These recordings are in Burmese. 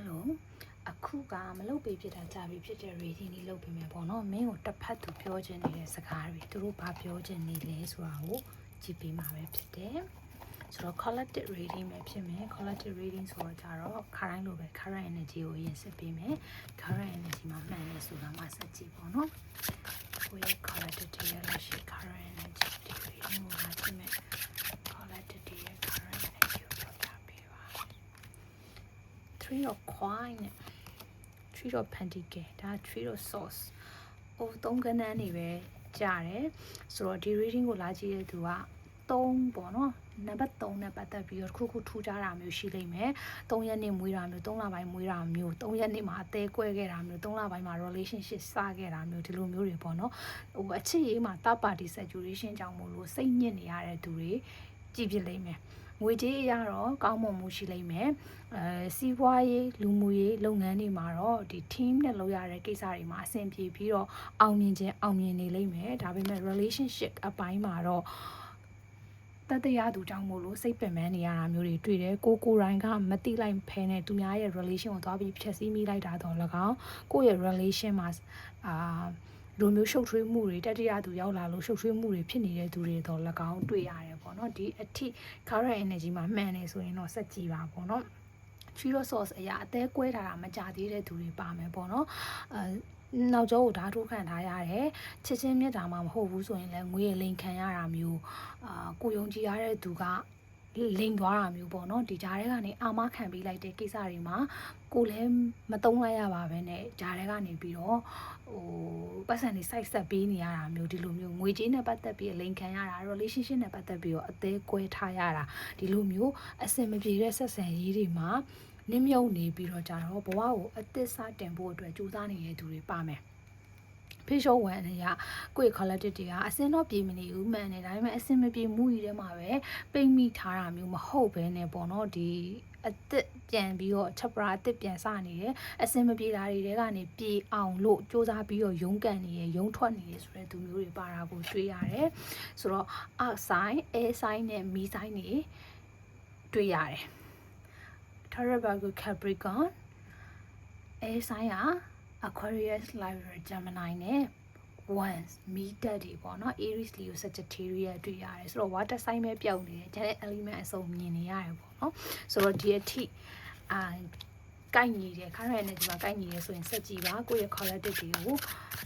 Hello အခုကမလုပ်ပေးဖြစ်တာကြာပြီဖြစ်တဲ့ reading လေးလုပ်ပေးမယ်ပေါ့နော်မင်းကိုတစ်ဖက်သူပြောချင်နေတဲ့စကားတွေသူတို့ဘာပြောချင်နေလဲဆိုတာကိုကြည့်ပေးမှာပဲဖြစ်တယ်ဆိုတော့ collective reading ပဲဖြစ်မယ် collective reading ဆိုတော့ကြတော့ခရိုင်းလိုပဲ current energy ကိုရင်စစ်ပေးမယ် current energy မှာမှန်လဲဆိုတာမှဆက်ကြည့်ပေါ့နော်ကိုယ့်ရဲ့ collective တွေရလို့ရှိ current energy ဒီ reading ကိုလာကြည့်မယ် collective တွေရဲ့ current energy ကိုပြောပြပေးပါ three of coin နဲ့ three of pentacle ဒါ three of source ဟိုသုံးကနန်းနေပဲကြားတယ်ဆိုတော့ဒီ reading ကိုလာကြည့်တဲ့သူက3ပေါ့နော်နံပါတ်3နဲ့ပတ်သက်ပြီးတော့တစ်ခုခုထူကြတာမျိုးရှိလိမ့်မယ်3ရက်နေမွေးတာမျိုး3လပိုင်းမွေးတာမျိုး3ရက်နေမှာအသေးကွဲခဲ့တာမျိုး3လပိုင်းမှာ relationship စခဲ့တာမျိုးဒီလိုမျိုးတွေပေါ့နော်ဟိုအချစ်ရေးမှာ third party saturation ကြောင့်မို့လို့စိတ်ညစ်နေရတဲ့သူတွေကြည့်ဖြစ်လိမ့်မယ် ငွေကြေးအရတော့ကောင်းမွန်မှုရှိလိမ့်မယ်အဲစီးပွားရေးလူမှုရေးလုပ်ငန်းတွေမှာတော့ဒီ team နဲ့လုပ်ရတဲ့ကိစ္စတွေမှာအဆင်ပြေပြီးတော့အောင်မြင်ခြင်းအောင်မြင်နေလိမ့်မယ်ဒါပေမဲ့ relationship အပိုင်းမှာတော့တတရားသူကြောင့်မို့လို့စိတ်ပင်ပန်းနေရတာမျိုးတွေတွေ့တယ်ကိုကိုရိုင်းကမတိလိုက်ဖဲနဲ့သူများရဲ့ relation ကိုသွားပြီးဖြည့်ဆည်းမိလိုက်တာတော့၎င်းကိုယ့်ရဲ့ relation မှာအာဒီ လိုမျိုးရှုပ်ထွေးမှုတွေတတိယသူရောက်လာလို့ရှုပ်ထွေးမှုတွေဖြစ်နေတဲ့သူတွေတော့၎င်းတွေ့ရတယ်ပေါ့နော်ဒီအထိ current energy မှာမှန်နေဆိုရင်တော့စက်ကြည့်ပါပေါ့နော် Tree source အရာအသေးကွဲထားတာမကြသေးတဲ့သူတွေပါမယ်ပေါ့နော်အဲနောက်ကျောကိုဓာတ်ထိုးခံထားရတယ်ချစ်ချင်းမြတ်တာမှမဟုတ်ဘူးဆိုရင်လည်းငွေလိန်ခံရတာမျိုးအာကိုယုံကြည်ရတဲ့သူက လိန်သွားတာမျိုးပေါ့နော်ဒီကြားထဲကနေအာမခံပေးလိုက်တဲ့ကိစ္စတွေမှာကိုလည်းမတုံးလိုက်ရပါပဲနဲ့ကြားထဲကနေပြီးတော့ဟိုပတ်စံတွေစိုက်ဆက်ပေးနေရတာမျိုးဒီလိုမျိုးငွေကြေးနဲ့ပတ်သက်ပြီးလိန်ခံရတာ relationship နဲ့ပတ်သက်ပြီးတော့အသေးကွဲထားရတာဒီလိုမျိုးအစင်မပြေတဲ့ဆက်ဆံရေးတွေမှာနစ်မြုပ်နေပြီးတော့ကြတော့ဘဝကိုအသစ်စတင်ဖို့အတွက်ကြိုးစားနေတဲ့သူတွေပါမယ် ဖေးရှော့ဝန်တွေကကိုယ့် collective တွေကအစင်တော့ပြေမနေဘူးမှန်တယ်ဒါပေမဲ့အစင်မပြေမှုကြီးထဲမှာပဲပိတ်မိထားတာမျိုးမဟုတ်ဘဲနဲ့ပေါ့နော်ဒီအသစ်ပြန်ပြီးတော့ chapter အသစ်ပြန်စနေတယ်အစင်မပြေတာတွေတဲကနေပြေအောင်လို့စူးစမ်းပြီးတော့ရုန်းကန်နေရရုန်းထွက်နေရဆိုတဲ့သူမျိုးတွေပါတာကိုတွေ့ရတယ်ဆိုတော့ arc sign air sign နဲ့ me sign တွေတွေ့ရတယ် Tarabago Capricorn air sign က Aquarius Libra Gemini နဲ့ once meter တွေပေါ့နော် Aries Leo Sagittarius တွေ့ရတယ်ဆိုတော့ water sign ပဲပြောင်းနေတယ်ကျန်တဲ့ element အစုံမြင်နေရတယ်ပေါ့နော်ဆိုတော့ဒီအထိအာကိုက်ညီတယ်ခါရ energy မှာကိုက်ညီတယ်ဆိုရင်စက်ကြည့်ပါကိုယ့်ရဲ့ collective တွေကို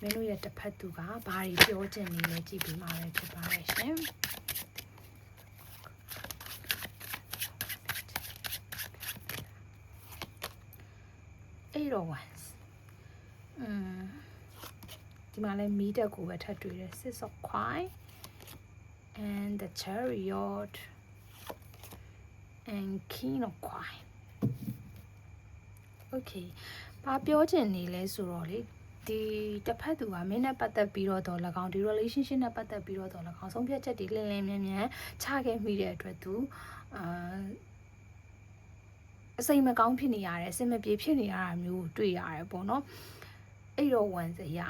မင်းတို့ရဲ့တစ်ဖက်သူကဘာတွေပြောချင်နေလဲကြည့်ပြီးမှပဲဖြစ်ပါတယ်ရှင် eight of wands อืมဒီမှာလည်းမီးတက်ကိုပဲထပ်တွေ့တယ် six of coin and the chariot and king of coin okay ဘာပြောချင်နေလဲဆိုတော့လေဒီတစ်ဖက်သူကမင်းနဲ့ပတ်သက်ပြီးတော့တော့၎င်းဒီ relationship နဲ့ပတ်သက်ပြီးတော့တော့၎င်းဆုံးဖြတ်ချက်တွေလင်းလင်းမြန်းမြန်းချခဲ့မိတဲ့အတွက်သူအာအစိမ်မကောင်းဖြစ်နေရတယ်အစင်မပြေဖြစ်နေရတာမျိုးကိုတွေ့ရတယ်ပေါ့နော် အဲ့တော့ဝန်စရ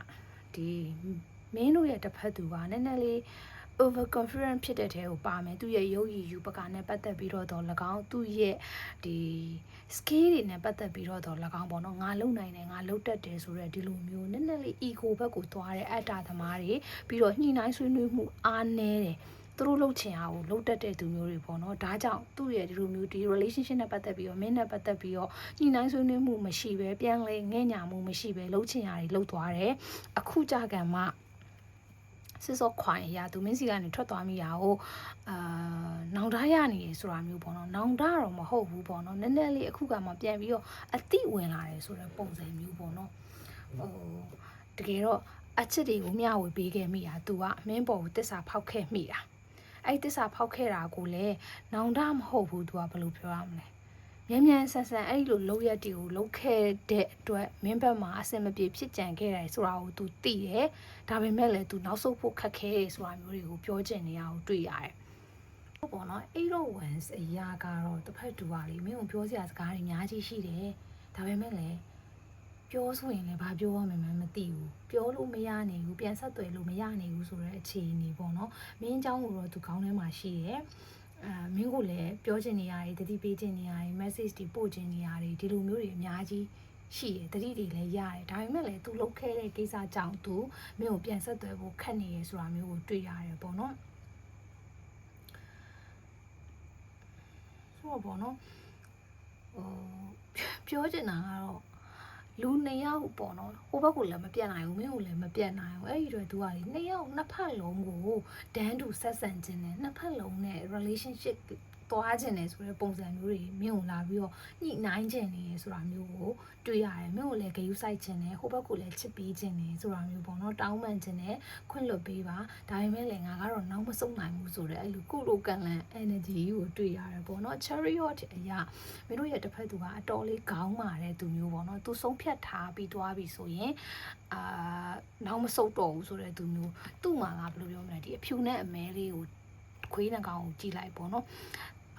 ဒီမင်းတို့ရဲ့တစ်ဖက်သူကနည်းနည်းလေး over confident ဖြစ်တဲ့တဲကိုပါမယ်သူရဲ့ရုပ်ရည်ယူပကာနဲ့ပတ်သက်ပြီးတော့တော့၎င်းသူ့ရဲ့ဒီ skill တွေနဲ့ပတ်သက်ပြီးတော့တော့၎င်းပေါ့နော်ငါလုံနိုင်တယ်ငါလုံတတ်တယ်ဆိုတော့ဒီလိုမျိုးနည်းနည်းလေး ego ဘက်ကိုသွားတဲ့အတ္တသမားတွေပြီးတော့ညှိနှိုင်းဆွေးနွေးမှုအားနည်းတယ် သူတို့လှုပ်ချင်အောင်လှုပ်တတ်တဲ့သူမျိုးတွေပေါ့နော်ဒါကြောင့်သူ့ရဲ့ဒီလိုမျိုးဒီ relationship နဲ့ပတ်သက်ပြီးတော့မင်းနဲ့ပတ်သက်ပြီးတော့ညှိနှိုင်းဆွေးနွေးမှုမရှိပဲပြန်လဲငဲ့ညာမှုမရှိပဲလှုပ်ချင်ရာတွေလှုပ်သွားတယ်အခုကြကံမှာစစ်စောခွိုင်အရာသူမင်းစီကနေထွက်သွားမိတာကိုအာနောင်တရနေရဆိုတာမျိုးပေါ့နော်နောင်တတော့မဟုတ်ဘူးပေါ့နော်နည်းနည်းလေးအခုကမှပြန်ပြီးတော့အတိဝင်လာတယ်ဆိုတဲ့ပုံစံမျိုးပေါ့နော်ဟိုတကယ်တော့အချစ်တွေကိုမျှဝေပေးခဲ့မိတာသူကအမင်းပေါ်ကိုတစ္ဆာဖောက်ခဲ့မိတာ အဲ့တစ္ဆာဖောက်ခဲ့တာကိုလည်းနောင်တမဟုတ်ဘူးသူကဘယ်လိုပြောရမလဲမြန်မြန်ဆန်ဆန်အဲ့လိုလောက်ရက်တွေကိုလောက်ခဲ့တဲ့အတွက်မင်းဘက်မှာအဆင်မပြေဖြစ်ကြံခဲ့တယ်ဆိုတာကို तू သိတယ်ဒါပေမဲ့လည်း तू နောက်ဆုတ်ဖို့ခက်ခဲတယ်ဆိုတာမျိုးတွေကိုပြောချင်နေရအောင်တွေ့ရတယ်ဟုတ်ပေါ့နော်အဲ့တော့ once အရာကတော့တစ်ဖက်တူပါလေမင်းကိုပြောစရာစကားတွေအများကြီးရှိတယ်ဒါပေမဲ့လည်း ပြောဆိုရင်လည်းဘာပြောရမှန်းမသိဘူးပြောလို့မရနိုင်ဘူးပြန်ဆက်သွယ်လို့မရနိုင်ဘူးဆိုတဲ့အခြေအနေပေါ့နော်မင်းအကြောင်းကိုတော့သူခေါင်းထဲမှာရှိတယ်အာမင်းကိုလည်းပြောချင်နေရတယ်တတိပေးချင်နေရတယ် message တွေပို့ချင်နေရတယ်ဒီလိုမျိုးတွေအများကြီးရှိတယ်တတိတွေလည်းရတယ်ဒါပေမဲ့လည်းသူလုတ်ခဲတဲ့ကိစ္စကြောင့်သူမင်းကိုပြန်ဆက်သွယ်ဖို့ခက်နေရဆိုတာမျိုးကိုတွေ့ရတယ်ပေါ့နော်ဆိုတော့ပေါ့နော်ဟိုပြောချင်တာကတော့ လူနှစ်ယောက်ပေါ့နော်ဟိုဘက်ကလည်းမပြတ်နိုင်ဘူးမင်းကလည်းမပြတ်နိုင်ဘူးအဲ့ဒီတော့ तू ကလေနှစ်ယောက်နှစ်ဖက်လုံးကိုဒန်းတူဆက်ဆံခြင်းနဲ့နှစ်ဖက်လုံးနဲ့ relationship သွားခြင်းနဲ့ဆိုတဲ့ပုံစံမျိုးတွေမင်းကိုလာပြီးတော့ညှိနှိုင်းခြင်းနေရဆိုတာမျိုးကိုတွေ့ရတယ်မင်းကိုလည်းဂရုစိုက်ခြင်းနဲ့ဟိုဘက်ကလည်းချစ်ပေးခြင်းနဲ့ဆိုတာမျိုးပေါ့နော်တောင်းပန်ခြင်းနဲ့ခွင့်လွှတ်ပေးပါဒါပေမဲ့လည်းငါကတော့နောက်မဆုတ်နိုင်ဘူးဆိုတဲ့အဲ့လိုကုလိုကန်လန် energy ကိုတွေ့ရတယ်ပေါ့နော် chariot အရာမင်းတို့ရဲ့တစ်ဖက်သူကအတော်လေးခေါင်းမာတဲ့သူမျိုးပေါ့နော်သူဆုံးဖြတ်ထားပြီးသွားပြီဆိုရင်အာနောက်မဆုတ်တော့ဘူးဆိုတဲ့သူမျိုးသူ့မှာကဘယ်လိုပြောမလဲဒီအဖြူနဲ့အမဲလေးကိုခွေးနှကောင်ကိုကြည့်လိုက်ပေါ့နော်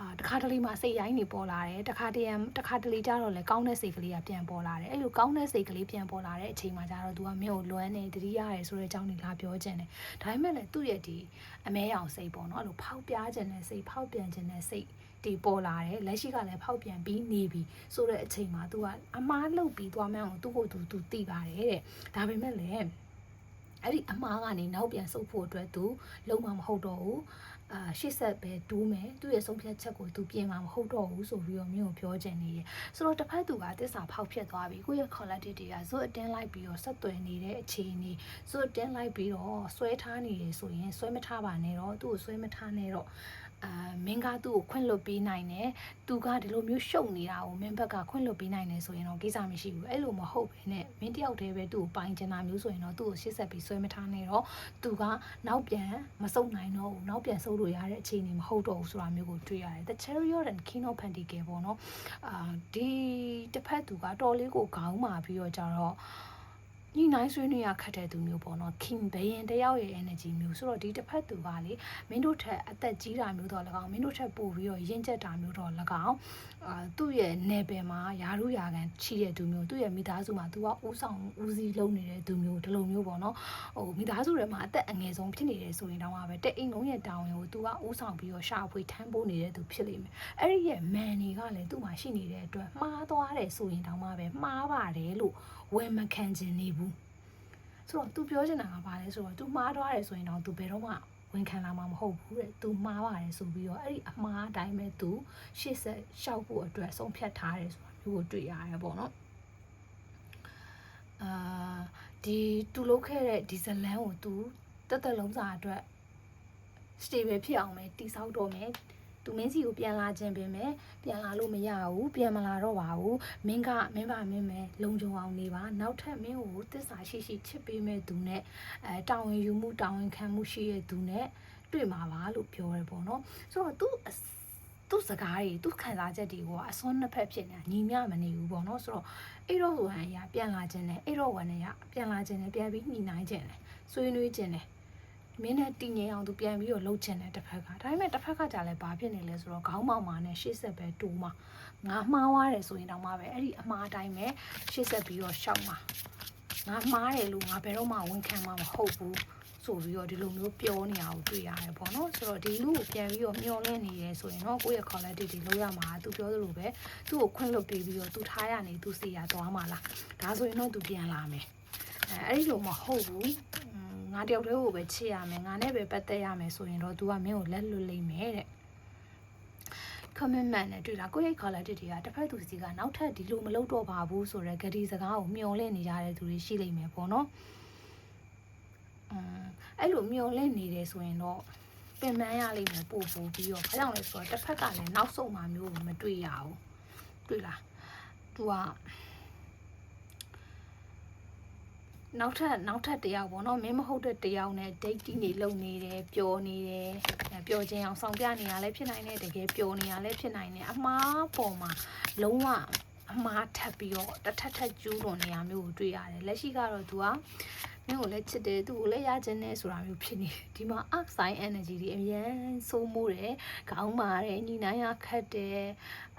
အာတခါတလေမှာစိတ်ရိုင်းနေပေါ်လာတယ်တခါတရံတခါတလေကျတော့လေကောင်းတဲ့စိတ်ကလေးကပြန်ပေါ်လာတယ်အဲ့လိုကောင်းတဲ့စိတ်ကလေးပြန်ပေါ်လာတဲ့အချိန်မှာကျတော့ तू ကမင်းကိုလွမ်းနေတတိရတယ်ဆိုတဲ့အကြောင်းတွေလာပြောခြင်းတယ်ဒါပေမဲ့လည်းသူ့ရဲ့ဒီအမဲရောင်စိတ်ပေါ့နော်အဲ့လိုဖောက်ပြားခြင်းနဲ့စိတ်ဖောက်ပြန်ခြင်းနဲ့စိတ်တီပေါ်လာတယ်လက်ရှိကလည်းဖောက်ပြန်ပြီးနေပြီဆိုတဲ့အချိန်မှာ तू ကအမားလှုပ်ပြီးသွားမှန်းကိုသူ့ကိုယ်သူ तू သိပါတယ်တဲ့ဒါပေမဲ့လည်း အဲ့ဒီအမားကနေနောက်ပြန်ဆုတ်ဖို့အတွက် तू လုံးဝမဟုတ်တော့ဘူးအာရှေ့ဆက်ပဲတူးမယ်သူ့ရဲ့ဆုံးဖြတ်ချက်ကိုသူပြင်မှာမဟုတ်တော့ဘူးဆိုပြီးတော့မင်းကိုပြောချင်နေတယ်ဆိုတော့တစ်ဖက်သူကတစ္ဆာဖောက်ဖြစ်သွားပြီကိုယ့်ရဲ့ collective တွေကဇွတ်အတင်းလိုက်ပြီးတော့ဆက်သွယ်နေတဲ့အခြေအနေဇွတ်တင်းလိုက်ပြီးတော့ဆွဲထားနေတယ်ဆိုရင်ဆွဲမထားပါနဲ့တော့သူ့ကိုဆွဲမထားနဲ့တော့ အာမင်းကသူ့ကိုခွင့်လွတ်ပေးနိုင်တယ်သူကဒီလိုမျိုးရှုပ်နေတာကိုမင်းဘက်ကခွင့်လွတ်ပေးနိုင်တယ်ဆိုရင်တော့ကိစ္စမရှိဘူးအဲ့လိုမဟုတ်ဘဲနဲ့မင်းတယောက်တည်းပဲသူ့ကိုပိုင်ချင်တာမျိုးဆိုရင်တော့သူ့ကိုရှစ်ဆက်ပြီးဆွဲမထားနဲ့တော့သူကနောက်ပြန်မစုံနိုင်တော့ဘူးနောက်ပြန်ဆုပ်လို့ရတဲ့အခြေအနေမဟုတ်တော့ဘူးဆိုတာမျိုးကိုတွေ့ရတယ် The Chariot and King of Pentacles ပေါ့နော်အာဒီတစ်ဖက်သူကတော်လေးကိုခေါင်းမာပြီးတော့ကြတော့ ညှိနှိုင်းဆွေးနွေးရခက်တဲ့သူမျိုးပေါ့နော် king ဘယင်တယောက်ရဲ့ energy မျိုးဆိုတော့ဒီတစ်ဖက်သူကလေမင်းတို့ထက်အသက်ကြီးတာမျိုးတော့၎င်းမင်းတို့ထက်ပိုပြီးတော့ရင့်ကျက်တာမျိုးတော့၎င်းအာသူ့ရဲ့နယ်ပယ်မှာယာရုယာကန်ချီတဲ့သူမျိုးသူ့ရဲ့မိသားစုမှာသူကဦးဆောင်ဦးစီးလုပ်နေတဲ့သူမျိုးဒီလိုမျိုးပေါ့နော်ဟိုမိသားစုထဲမှာအသက်အငယ်ဆုံးဖြစ်နေတယ်ဆိုရင်တော့ပဲတဲ့အိမ်လုံးရဲ့တောင်းရင်ကိုသူကဦးဆောင်ပြီးတော့ရှာဖွေထမ်းပိုးနေတဲ့သူဖြစ်လိမ့်မယ်အဲ့ဒီရဲ့ man တွေကလည်းသူ့မှာရှိနေတဲ့အတွက်မှားသွားတယ်ဆိုရင်တောင်မှပဲမှားပါတယ်လို့ဝယ်မခံချင်နေဘူးဆိုတော့ तू ပြောချင်တာကဘာလဲဆိုတော့ तू မှားသွားတယ်ဆိုရင်တော့ तू ဘယ်တော့မှဝန်ခံလာမှာမဟုတ်ဘူးတဲ့ तू မှားပါတယ်ဆိုပြီးတော့အဲ့ဒီအမှားအတိုင်းပဲ तू ရှေ့ဆက်ရှောက်ဖို့အတွက်ဆုံးဖြတ်ထားတယ်ဆိုတာမျိုးကိုတွေ့ရတယ်ပေါ့နော်အာဒီ तू လုပ်ခဲ့တဲ့ဒီဇလန်ကို तू တက်တက်လုံးစာအတွက် stable ဖြစ်အောင်ပဲတိဆောက်တော့မယ် သူမင်းစီကိုပြန်လာခြင်းပင်ပဲပြန်လာလို့မရဘူးပြန်မလာတော့ပါဘူးမင်းကမင်းပါမင်းပဲလုံခြုံအောင်နေပါနောက်ထပ်မင်းကိုတစ္ဆာရှိရှိချစ်ပေးမဲ့သူနဲ့အဲတာဝန်ယူမှုတာဝန်ခံမှုရှိတဲ့သူနဲ့တွေ့မှာပါလို့ပြောရဲပေါ့နော်ဆိုတော့သူသူ့စကားတွေသူ့ခံစားချက်တွေကအစွန်းနှစ်ဖက်ဖြစ်နေတာညီမျှမနေဘူးပေါ့နော်ဆိုတော့အဲ့တော့ဆိုဟန်ရပြန်လာခြင်းနဲ့အဲ့တော့ဝန်နဲ့ရပြန်လာခြင်းနဲ့ပြန်ပြီးညှိနှိုင်းခြင်းနဲ့ဆွေးနွေးခြင်းနဲ့ မင်းနဲ့တည်ငြိမ်အောင်သူပြန်ပြီးတော့လှုပ်ချင်တယ်တစ်ဖက်ကဒါပေမဲ့တစ်ဖက်ကကြာလဲဘာဖြစ်နေလဲဆိုတော့ခေါင်းမောင်မာနဲ့ရှေ့ဆက်ပဲတူမှာငါမှားသွားတယ်ဆိုရင်တော့မှပဲအဲ့ဒီအမှားတိုင်းပဲရှေ့ဆက်ပြီးတော့ရှောက်မှာငါမှားတယ်လို့ငါဘယ်တော့မှဝန်ခံမှာမဟုတ်ဘူးဆိုပြီးတော့ဒီလိုမျိုးပြောနေအောင်တွေ့ရတယ်ပေါ့နော်ဆိုတော့ဒီလူကိုပြန်ပြီးတော့မျောလင့်နေရဲဆိုရင်တော့ကိုယ့်ရဲ့ quality တွေလောက်ရမှာသူပြောသလိုပဲသူ့ကိုခွင့်လွတ်ပေးပြီးတော့သူထားရနေသူစီရသွားမှာလားဒါဆိုရင်တော့သူပြန်လာမယ်အဲအဲ့ဒီလိုမဟုတ်ဘူး ငါတယောက်တည်းကိုပဲချစ်ရမယ်ငါနဲ့ပဲပတ်သက်ရမယ်ဆိုရင်တော့ तू ကမင်းကိုလက်လွတ်လိမ့်မယ်တဲ့ commitment နဲ့တွေ့တာကိုယ့်ရဲ့ quality တွေကတစ်ဖက်သူစီကနောက်ထပ်ဒီလိုမလုပ်တော့ပါဘူးဆိုတော့ဂတိစကားကိုမျောလင့်နေကြတဲ့သူတွေရှိလိမ့်မယ်ပေါ့နော်อืมအဲ့လိုမျောလင့်နေတယ်ဆိုရင်တော့ပင်ပန်းရလိမ့်မယ်ပို့ပို့ပြီးတော့ဘာကြောင့်လဲဆိုတော့တစ်ဖက်ကလည်းနောက်ဆုံးမှမျိုးကိုမတွေ့ရဘူးတွေ့လား तू က နောက်ထပ်နောက်ထပ်တယောက်ပေါ့နော်မင်းမဟုတ်တဲ့တယောက်နဲ့ dating တွေလုပ်နေတယ်ပျော်နေတယ်ပျော်ခြင်းအောင်ဆောင်ပြနေရလဲဖြစ်နိုင်တယ်တကယ်ပျော်နေရလဲဖြစ်နိုင်တယ်အမားပေါ်မှာလုံးဝအမားထပ်ပြီးတော့တစ်ထပ်ထပ်ကျူးလွန်နေရမျိုးကိုတွေ့ရတယ်လက်ရှိကတော့ तू က မင်းကိုလည်းချစ်တယ်သူ့ကိုလည်းရခြင်းနဲ့ဆိုတာမျိုးဖြစ်နေတယ်ဒီမှာ arc sign energy တွေအများစိုးမိုးတယ်ခေါင်းမာတယ်ညီနိုင်ရခတ်တယ်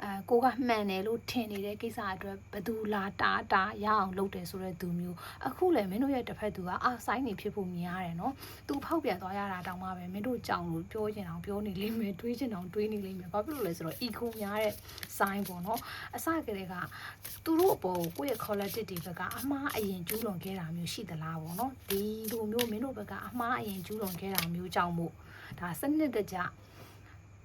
အဲကိုကမှန်တယ်လို့ထင်နေတဲ့ကိစ္စအတွက်ဘသူလာတာတာရအောင်လုပ်တယ်ဆိုတဲ့သူမျိုးအခုလည်းမင်းတို့ရဲ့တစ်ဖက်သူက arc sign တွေဖြစ်ဖို့များတယ်နော်သူဖောက်ပြန်သွားရတာတောင်မှပဲမင်းတို့ကြောင်လို့ပြောချင်အောင်ပြောနေလိမ့်မယ်တွေးချင်အောင်တွေးနေလိမ့်မယ်ဘာဖြစ်လို့လဲဆိုတော့ eco များတဲ့ sign ပေါ့နော်အစကတည်းကသူတို့အပေါ်ကိုကိုယ့်ရဲ့ collective တွေဘက်ကအမှားအရင်ကျူးလွန်ခဲ့တာမျိုးရှိသလားပေါ့နော်ဒီလိုမျိုးမင်းတို့ဘက်ကအမှားအရင်ကျူးလွန်ခဲ့တာမျိုးကြောင့်မို့ဒါစနစ်တကျ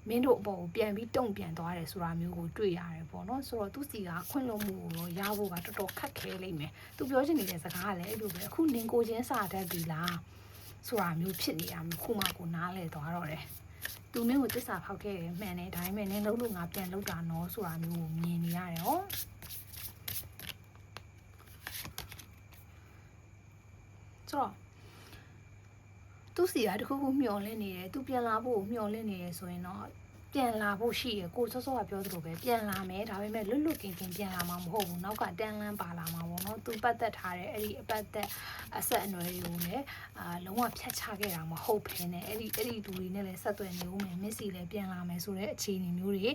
မင်းတို့အပေါ်ကိုပြန်ပြီးတုံ့ပြန်သွားတယ်ဆိုတာမျိုးကိုတွေ့ရတယ်ပေါ့နော်ဆိုတော့သူစီကခွင့်လွှတ်မှုကိုတော့ရဖို့ကတော်တော်ခက်ခဲလိမ့်မယ်သူပြောချင်နေတဲ့စကားကလည်းအဲ့လိုပဲအခုလင်ကိုချင်းစာတတ်ပြီလားဆိုတာမျိုးဖြစ်နေတာမျိုးခုမှကိုနားလဲသွားတော့တယ်သူမင်းကိုတစ္ဆာဖောက်ခဲ့တယ်မှန်တယ်ဒါပေမဲ့နင်းလုံးလို့ငါပြန်လောက်တာနော်ဆိုတာမျိုးကိုမြင်နေရတယ်ဟော ဆိုတော့သူစီကတခုခုမျောလင့်နေတယ်သူပြန်လာဖို့မျောလင့်နေတယ်ဆိုရင်တော့ပြန်လာဖို့ရှိရကိုစောစောကပြောသလိုပဲပြန်လာမယ်ဒါပေမဲ့လွတ်လွတ်ကင်ကင်ပြန်လာမှာမဟုတ်ဘူးနောက်ကတန်လန်းပါလာမှာပေါ့နော်သူပတ်သက်ထားတဲ့အဲ့ဒီအပတ်သက်အဆက်အနွယ်တွေကိုလည်းအာလုံးဝဖြတ်ချခဲ့တာမဟုတ်ဘဲနဲ့အဲ့ဒီအဲ့ဒီလူတွေနဲ့လည်းဆက်သွယ်နေဦးမယ်မစ်စီလည်းပြန်လာမယ်ဆိုတဲ့အခြေအနေမျိုးတွေ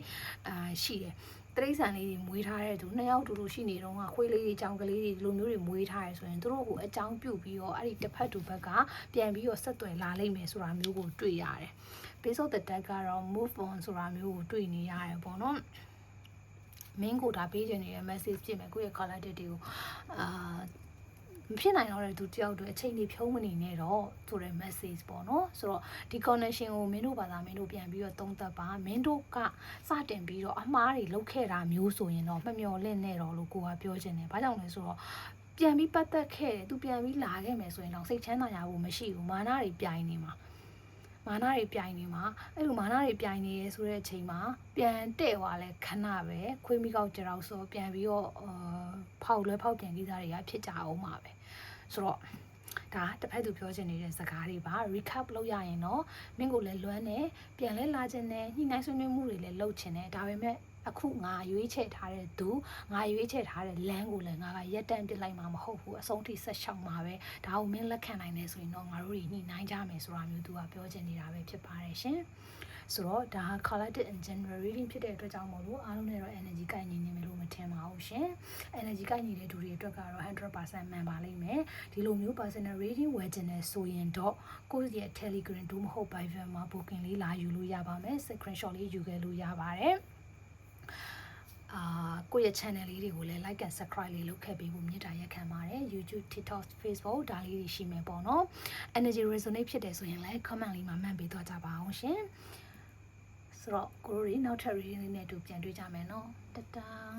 အာရှိတယ် တရိษံလေးတွေမွေးထားတဲ့သူနှစ်ယောက်တူတူရှိနေတော့ကခွေးလေးတွေကြောင်ကလေးတွေဒီလိုမျိုးတွေမွေးထားရဆိုရင်တို့ကိုအကြောင်းပြုတ်ပြီးတော့အဲ့ဒီတစ်ဖက်တူဘက်ကပြန်ပြီးတော့ဆက်သွယ်လာလိမ့်မယ်ဆိုတာမျိုးကိုတွေ့ရတယ်။ base of the deck ကတော့ move on ဆိုတာမျိုးကိုတွေ့နေရတယ်ပေါ့နော်။မင်းကိုဒါပေးချင်နေတဲ့ message ဖြစ်မယ်ကိုယ့်ရဲ့ collective တွေကိုအာ မဖြစ်နိုင်တော့တဲ့သူတယောက်တွေအချိန်ကြီးဖြုံးမနေနဲ့တော့ဆိုတဲ့ message ပေါ့နော်ဆိုတော့ဒီ connection ကိုမင်းတို့ဘာသာမင်းတို့ပြန်ပြီးတော့သုံးသပ်ပါမင်းတို့ကစတင်ပြီးတော့အမှားတွေလုပ်ခဲ့တာမျိုးဆိုရင်တော့မမျော်လင့်နဲ့တော့လို့ကိုကပြောချင်တယ်ဘာကြောင့်လဲဆိုတော့ပြန်ပြီးပတ်သက်ခဲ့တယ်သူပြန်ပြီးလာခဲ့မယ်ဆိုရင်တော့စိတ်ချမ်းသာရဖို့မရှိဘူးမာနတွေပြိုင်နေမှာမာနတွေပြိုင်နေမှာအဲ့လိုမာနတွေပြိုင်နေရဲဆိုတဲ့အချိန်မှာပြန်တဲ့သွားလဲခဏပဲခွေးမိကောက်ကြတော့ဆိုပြန်ပြီးတော့အာဖောက်လွဲဖောက်ပြန်ကိစ္စတွေကဖြစ်ကြအောင်ပါပဲ ဆိုတော့ဒါတစ်ဖက်သူပြောချင်နေတဲ့စကားတွေပါ recap လုပ်ရရင်တော့မင်းကိုလည်းလွမ်းနေပြန်လဲလာခြင်းနဲ့ညှိနှိုင်းဆွေးနွေးမှုတွေလည်းလုပ်ချင်တယ်ဒါပေမဲ့အခုငါရွေးချယ်ထားတဲ့သူငါရွေးချယ်ထားတဲ့လမ်းကိုလည်းငါကရက်တန့်ပစ်လိုက်မှာမဟုတ်ဘူးအဆုံးထိဆက်ရှောက်မှာပဲဒါကိုမင်းလက်ခံနိုင်တယ်ဆိုရင်တော့ငါတို့ညှိနှိုင်းကြမယ်ဆိုတာမျိုးသူကပြောချင်နေတာပဲဖြစ်ပါတယ်ရှင် ဆိုတော့ဒါဟာ collected in general reading ဖြစ်တဲ့အတွက်ကြောင့်မို့လို့အားလုံးနဲ့တော့ energy ကိုက်ညီနေမယ်လို့မထင်ပါဘူးရှင် energy ကိုက်ညီတဲ့သူတွေအတွက်ကတော့100%မှန်ပါလိမ့်မယ်ဒီလိုမျိုး personal reading ဝယ်ခြင်းနဲ့ဆိုရင်တော့ကိုယ့်ရဲ့ Telegram ဒို့မဟုတ် Viber မှာ booking လေးလာယူလို့ရပါမယ် screenshot လေးယူခဲ့လို့ရပါတယ်အာကိုယ့်ရဲ့ channel လေးတွေကိုလည်း like and subscribe လေးလုပ်ခဲ့ပေးဖို့မြစ်တာရက်ခံပါတယ် YouTube TikTok Facebook ဒါလေးတွေရှိမယ်ပေါ့နော် energy resonate ဖြစ်တယ်ဆိုရင်လည်း comment လေးမှာမှတ်ပေးသွားကြပါအောင်ရှင် ဆိုတော့ကိုရိုရီနောက်ထပ် reading လေးနဲ့အတူပြန်တွေ့ကြမယ်နော်တတား